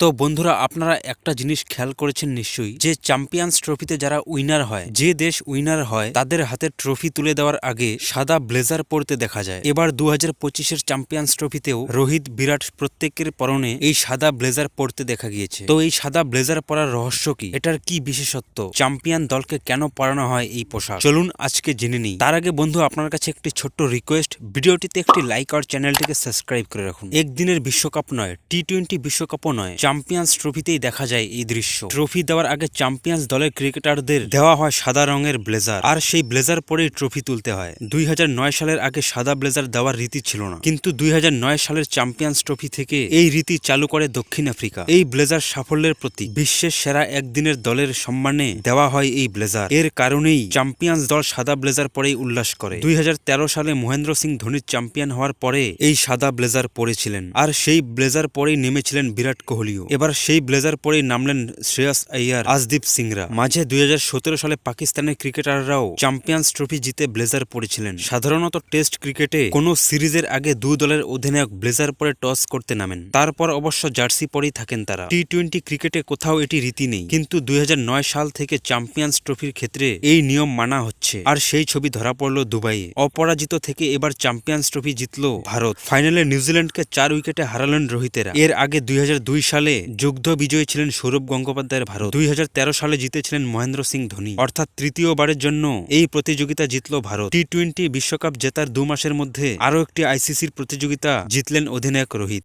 তো বন্ধুরা, আপনারা একটা জিনিস খেয়াল করেছেন নিশ্চয়ই, যে চ্যাম্পিয়ন্স ট্রফিতে যারা উইনার হয়, যে দেশ উইনার হয়, তাদের হাতে ট্রফি তুলে দেওয়ার আগে সাদা ব্লেজার পরতে দেখা যায়। এবার দু হাজার পঁচিশের চ্যাম্পিয়ন্স ট্রফিতেও রোহিত বিরাট প্রত্যেকের পরনে এই সাদা ব্লেজার পরতে দেখা গিয়েছে। তো এই সাদা ব্লেজার পরার রহস্য কি? এটার কি বিশেষত্ব? চ্যাম্পিয়ন দলকে কেন পরানো হয় এই পোশাক? চলুন আজকে জেনে নিই। তার আগে বন্ধু, আপনার কাছে একটি ছোট্ট রিকোয়েস্ট ভিডিওটিতে একটি লাইক আর চ্যানেলটিকে সাবস্ক্রাইব করে রাখুন। একদিনের বিশ্বকাপ নয় টি টোয়েন্টি বিশ্বকাপও নয় চ্যাম্পিয়ন্স ট্রফিতেই দেখা যায় এই দৃশ্য। ট্রফি দেওয়ার আগে চ্যাম্পিয়ন্স দলের ক্রিকেটারদের দেওয়া হয় সাদা রঙের ব্লেজার। আর সেই ব্লেজার পরেই ট্রফি তুলতে হয়। দুই হাজার নয় সালের আগে সাদা ব্লেজার দেওয়ার রীতি ছিল না। কিন্তু দুই হাজার নয় সালের চ্যাম্পিয়ন্স ট্রফি থেকে এই রীতি চালু করে দক্ষিণ আফ্রিকা। এই ব্লেজার সাফল্যের প্রতি বিশ্বের সেরা একদিনের দলের সম্মানে দেওয়া হয় এই ব্লেজার। এর কারণেই চ্যাম্পিয়ন্স দল সাদা ব্লেজার পরেই উল্লাস করে। দুই হাজার তেরো সালে মহেন্দ্র সিং ধোনির চ্যাম্পিয়ন হওয়ার পরে এই সাদা ব্লেজার পরেছিলেন। আর সেই ব্লেজার পরেই নেমেছিলেন বিরাট কোহলিও। এবার সেই ব্লেজার পরেই নামলেন শ্রেয়াস আইয়ার আজদীপ সিংরা। মাঝে দুই হাজার সতেরো সালে পাকিস্তানের ক্রিকেটাররাও চ্যাম্পিয়ন্স ট্রফি জিতে ব্লেজার পরেছিলেন সাধারণত টেস্ট ক্রিকেটে কোনো সিরিজের আগে দুই দলের অধিনায়ক ব্লেজার পরে টস করতে নামেন। তারপর অবশ্য জার্সি পরেই থাকেন তারা। টি টোয়েন্টি ক্রিকেটে কোথাও এটি রীতি নেই। কিন্তু দুই হাজার নয় সাল থেকে চ্যাম্পিয়ন্স ট্রফির ক্ষেত্রে এই নিয়ম মানা হচ্ছে। আর সেই ছবি ধরা পড়ল দুবাইয়ে। অপরাজিত থেকে এবার চ্যাম্পিয়ন্স ট্রফি জিতল ভারত। ফাইনালে নিউজিল্যান্ডকে চার উইকেটে হারালেন রোহিতেরা। এর আগে দুই হাজার দুই সালে যুদ্ধ বিজয়ী ছিলেন সৌরভ গঙ্গোপাধ্যায়ের ভারত। দুই হাজার তেরো সালে জিতেছিলেন মহেন্দ্র সিং ধোনি। অর্থাৎ তৃতীয়বারের জন্য এই প্রতিযোগিতা জিতল ভারত। টি টোয়েন্টি বিশ্বকাপ জেতার দু মাসের মধ্যে আরও একটি আইসিসির প্রতিযোগিতা জিতলেন অধিনায়ক রোহিত।